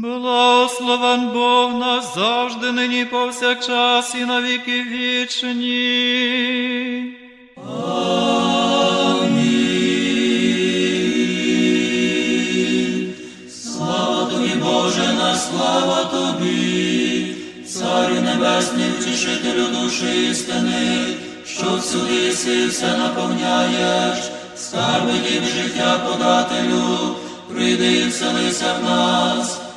Благословен Бог нас завжди, нині повсякчас і на віки вічні. Слава тобі, Боже, слава тобі, Царю Небесний, втішителю душі істини, що всюди єси і все наповняєш, скарби дів життя подателю, прийди і вселися в нас,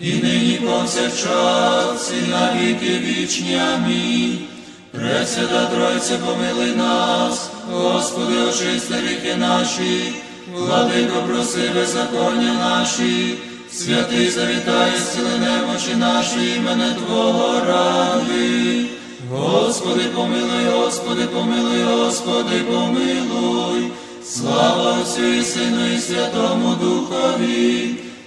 і нині повсякчас, і на віки вічні. Амінь. Пресвята Тройце, помилуй нас, Господи, очисти ріки наші, владико, проси беззаконня наші, святий завітай, зціли немочі наші, імене Твого ради. Господи, помилуй, Господи, помилуй, Господи, помилуй. Слава Отцю і Сину і Святому Духові,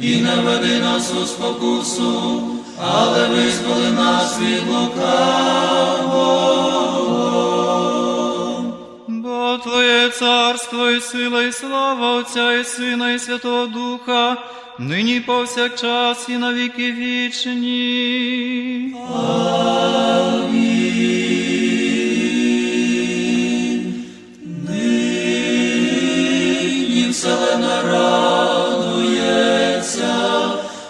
і не веди нас у спокусу, але визволи нас від лукавого. Бо Твоє царство і сила, і слава Отця і Сина, і Святого Духа, нині повсякчас і на віки вічні. Нині вселена радується,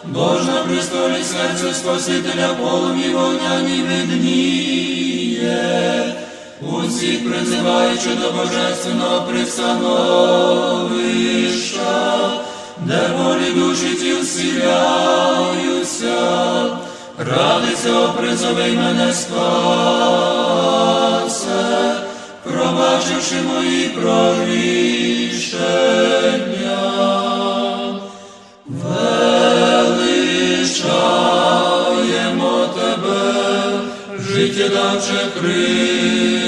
Бож на престолі серця Спасителя полум'ї вогняні видніє, усіх призиваючи до божественного пристановища, де волі душі ті вселяються, ради цього призови мене спасе, пробачивши мої провіщення. Величаємо тебе, життєдавче Христе,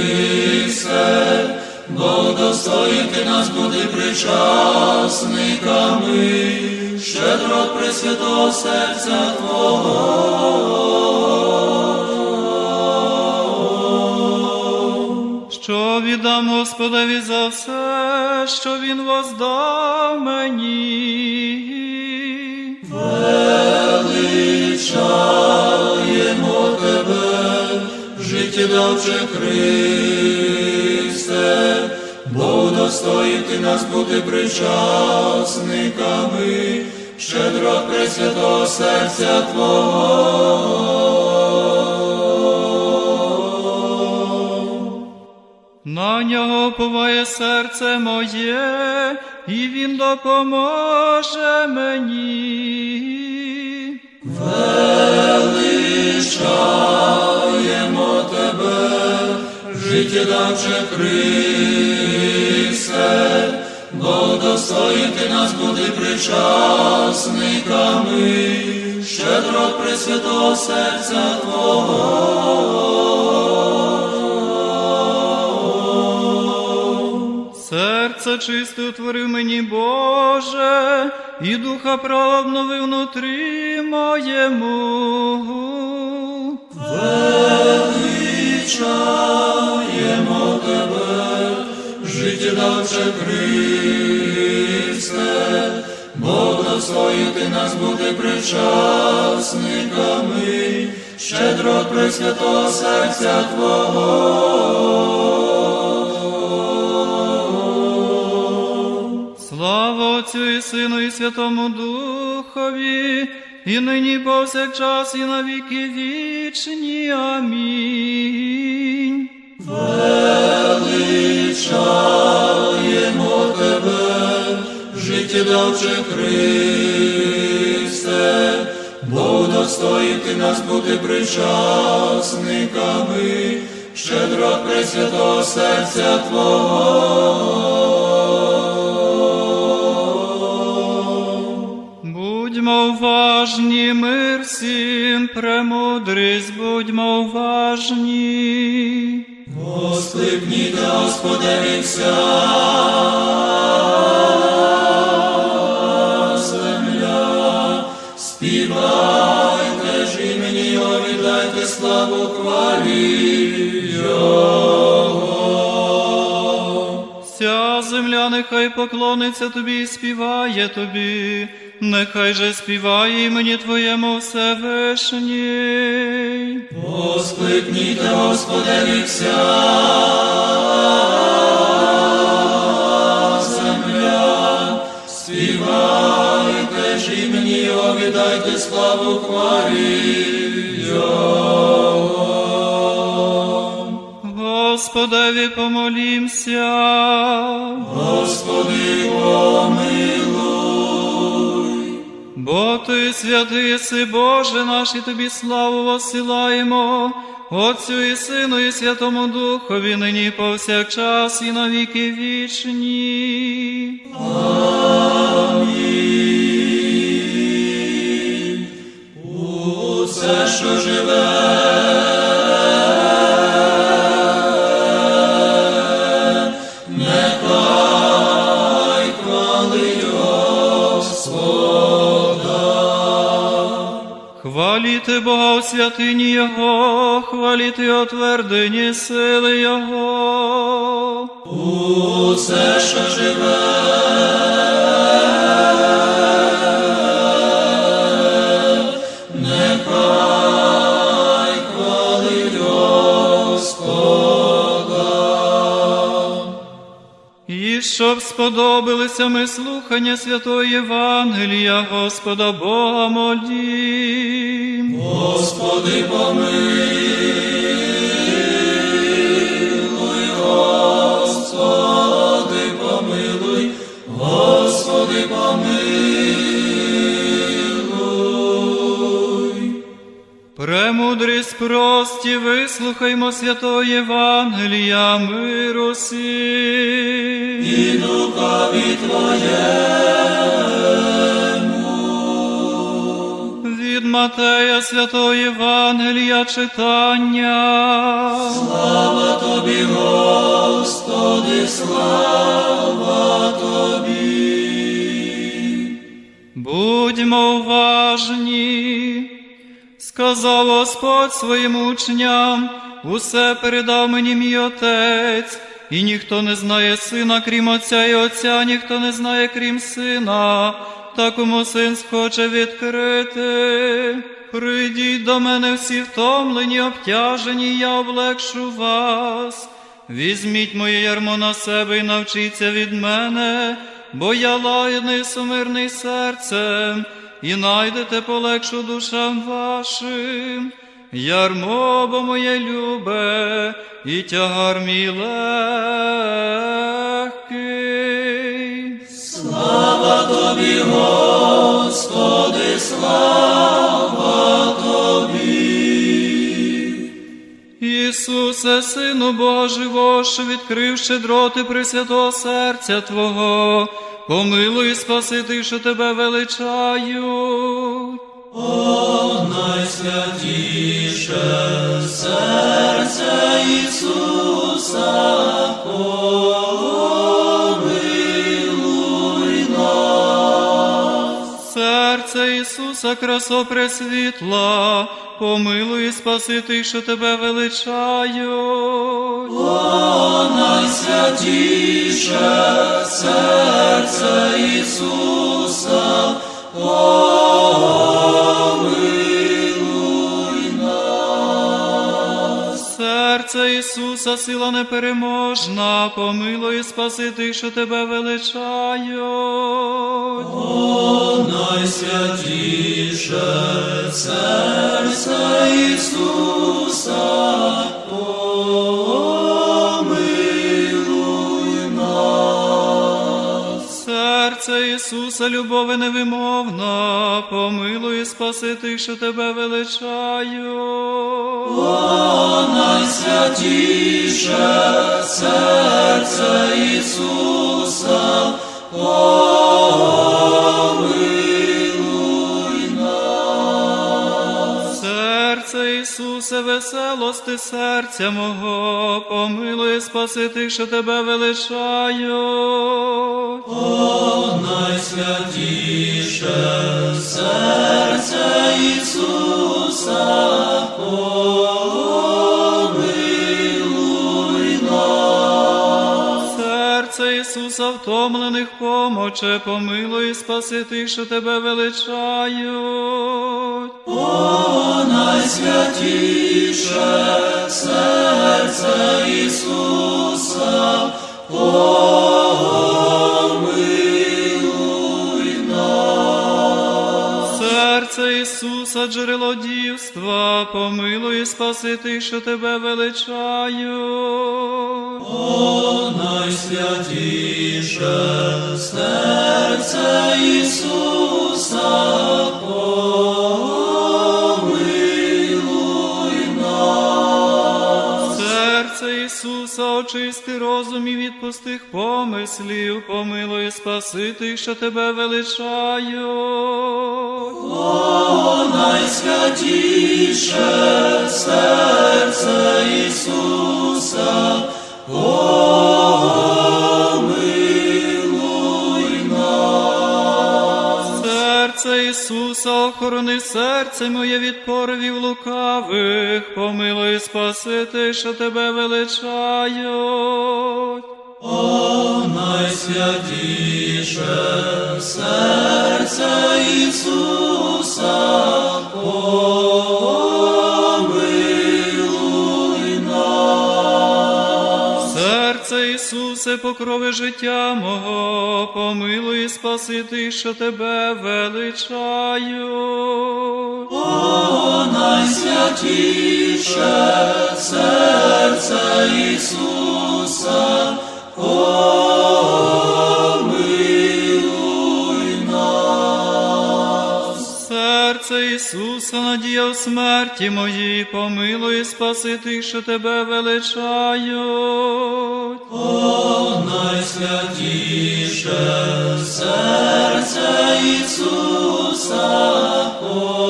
бо достоїн ти нас бути причасниками, щедро пресвятого серця Твого. Що віддам Господові за все, що Він воздав мені. Величаємо тебе, життєдавче Христе, бо достоїн ти нас бути причасниками, щедро пресвятого серця Твого. На нього поває серце моє, і він допоможе мені. Величаємо тебе, життєдавче Христе, бо достоїн ти нас бути причасниками, щедро пресвятого серця Твого. Серце чисте утворив мені, Боже, і духа права обнови внутрі моєму. Величаємо тебе, життєдавче Христе, Бог ти нас бути причасниками, щедро пресвятого серця Твого. і Сину, і Святому Духові, і нині, повсякчас, і на віки вічні. Амінь. Величаємо тебе, життєдавче Христе, бо достоїв ти нас бути причасниками, щедро пресвятого серця Твого. Мир всім, премудрість, будьмо уважні. Воскликніте, Господеві вся земля, співайте ж імені Його, віддайте славу хвалі нехай поклониться тобі і співає тобі, нехай же співає імені Твоєму Всевишній. Воскликніте, Господеві вся земля, співайте ж імені Його, віддайте славу хвалі Його. Господеві помолімся. Господи, помилуй. Бо ти святий си, Боже наш, і тобі славу посилаємо, Отцю і Сину, і Святому Духові, нині повсякчас, і на віки вічні. Усе, що живе, Хваліти Бога у святині Його, хваліти о твердині сили Його. Усе, що живе, сподобалися ми слухання святого Євангелія, Господа Бога молім. Господи, помилуй, Господи, помилуй, Господи, помилуй. Премудрість прості, вислухаймо святого Євангелія, миру всім. І духові Твоєму. Від Матея святого Євангелія читання. Слава Тобі, Господи, слава Тобі. Будьмо уважні, сказав Господь своїм учням, усе передав мені мій Отець, і ніхто не знає сина, крім Отця, і Отця ніхто не знає, крім сина, та кому син схоче відкрити. Прийдіть до мене всі втомлені, обтяжені, я облегшу вас. Візьміть моє ярмо на себе і навчіться від мене, бо я лагідний сумирний серцем, і найдете полегшу душам вашим. Ярмо бо моє любе, і тягар мій легкий. Слава Тобі, Господи, слава Тобі. Ісусе, Сину Божий, що відкрив щедроти Пресвятого серця Твого, помилуй спаси тих, що тебе величають. О, найсвятіше серце Ісуса, помилуй нас. Серце Ісуса, красо пресвітла, помилуй і спаси тих, що тебе величають. О, найсвятіше серце Ісуса, помилуй нас. Серце Ісуса, сила непереможна, помилуй спаси тих, що тебе величають. О, найсвятіше серце Ісуса, Ісуса, любове невимовна, помилуй і спаси тих, що тебе величаю. О, найсвятіше серце Ісуса, помилуй нас. Серце Ісусе, веселости серця мого, помилуй і спаси тих, що тебе величають. Втомлених помоче, помилуй спаси тих, що тебе величають. О, найсвятіше серце Ісуса, помилуй Ісуса, джерело дівства, помилуй спаси тих, що тебе величаю. О, найсвятіше серце Ісуса, очисти розум і від пустих помислів, помилуй спаси тих, що тебе величають. О, найсвятіше серце Ісуса, охорони серце моє від порвів лукавих, помилуй спаси тих, що тебе величають. О, найсвятіше серце Ісуса, помилуй Ісусе, покрови життя мого, помилуй і спаси тих, що тебе величаю. О, найсвятіше серце Ісуса, помилуй Серце Ісуса, надія в смерті моїй, помилуй спаси тих, що тебе величають. О, найсвятіше серце Ісуса, помилуй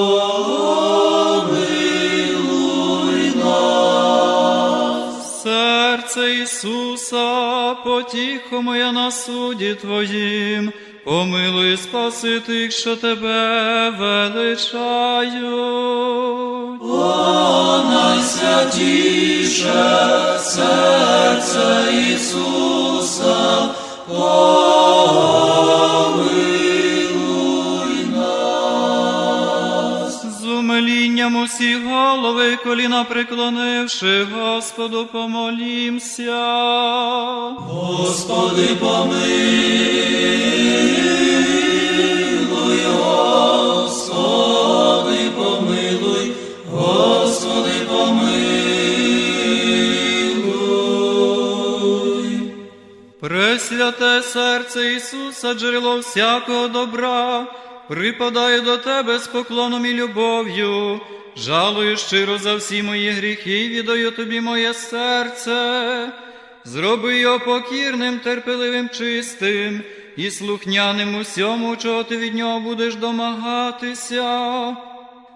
нас. Серце Ісуса, потіхо моя на суді Твоїм, помилуй спаси тих, що тебе величають. О, найсвятіше серце Ісуса, помилуй нас. З умилінням усі голови коліна преклонивши, Господу помолімся. Господи, помилуй, Пресвяте серце Ісуса, джерело всякого добра, припадаю до Тебе з поклоном і любов'ю, жалую щиро за всі мої гріхи, віддаю Тобі моє серце, зроби його покірним, терпеливим, чистим і слухняним усьому, чого ти від нього будеш домагатися.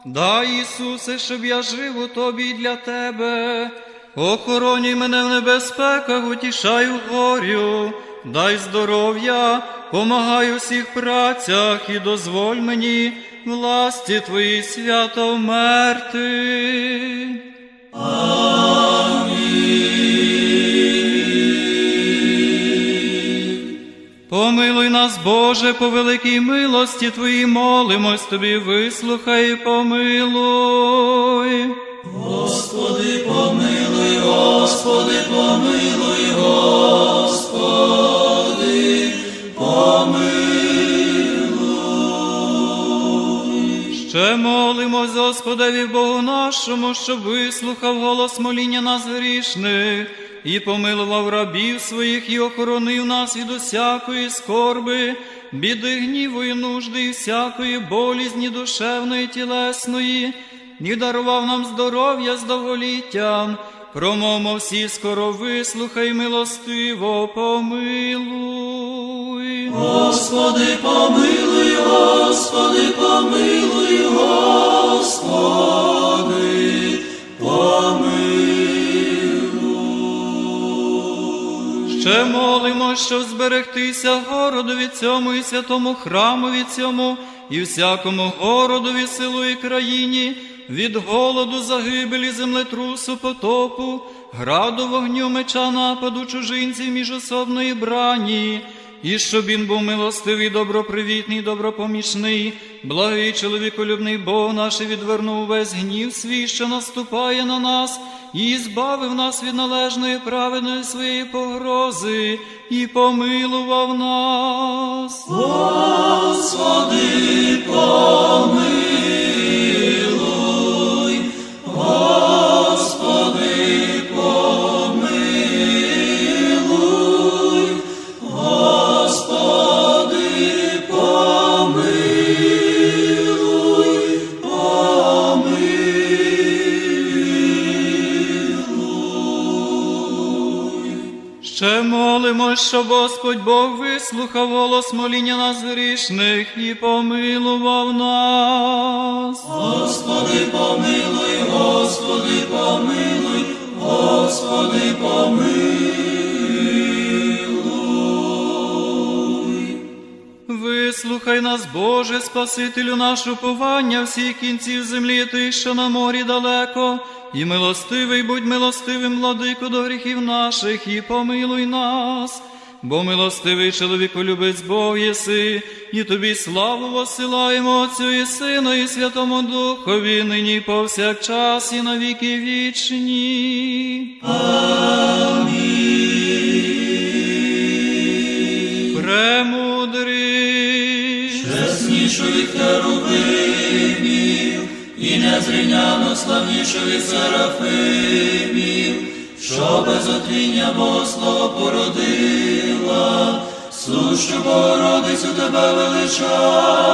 Дай, Ісусе, щоб я жив у тобі і для тебе. Охоронюй мене в небезпеках, утішай у горю, дай здоров'я, помагай у всіх працях і дозволь мені власті Твої свято вмерти. Помилуй нас, Боже, по великій милості Твоїй молимось Тобі, вислухай, і помилуй. Господи, помилуй, Господи, помилуй, Господеві Богу нашому, щоб вислухав голос моління нас грішних і помилував рабів своїх, і охоронив нас від усякої скорби, біди гніву і нужди, і всякої болізні душевної тілесної, і дарував нам здоров'я з довголіттям. Промовмо всі скоро вислухай, милостиво помилуй. Господи, помилуй, Господи, помилуй, Господи, помилуй. Ще молимо, щоб зберегтися городові цьому і святому храмові цьому, і всякому городові, селу і країні, від голоду, загибелі, землетрусу, потопу, граду, вогню, меча, нападу, чужинців, міжособної брані, і щоб він був милостивий, добропривітний, добропомічний, благий чоловіколюбний Бог наш і відвернув весь гнів свій, що наступає на нас, і збавив нас від належної праведної своєї погрози, і помилував нас. Господи, помилуй, Ще молимо, щоб Господь Бог вислухав голос моління нас грішних і помилував нас. Господи, помилуй, Господи, помилуй, Господи, помилуй. Вислухай нас, Боже, Спасителю нашу повання всіх кінців землі, ти, що на морі далеко, і милостивий будь милостивим, владико, до гріхів наших, і помилуй нас. Бо милостивий чоловіку любець Бог єси, і тобі славу посилаємо Отцю і Сину, і Святому Духові, нині повсякчас, і на віки вічні. Премудрий. Чеснішу від і незрівняно славнішу від серафимів, що без отління Богослова породила, сущу Богородицю тебе величаємо.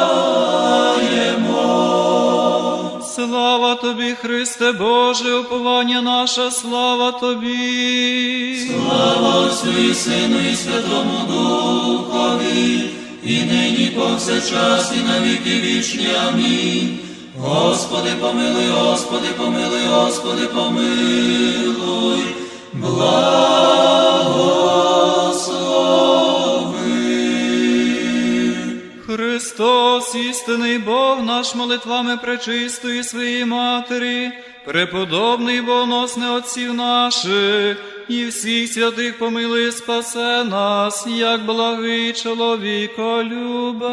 Слава тобі, Христе Боже, уповання наша, слава тобі. Слава Отцю і Сину і Святому Духові, і нині повсякчас, і на віки вічні. Амінь. Господи, помилуй, Господи, помилуй, Господи, помилуй, благослови. Христос, істинний Бог наш молитвами пречистої своєї Матері, преподобний боносне Отців наших, і всіх святих помилуй, спасе нас, як благий чоловіко любець.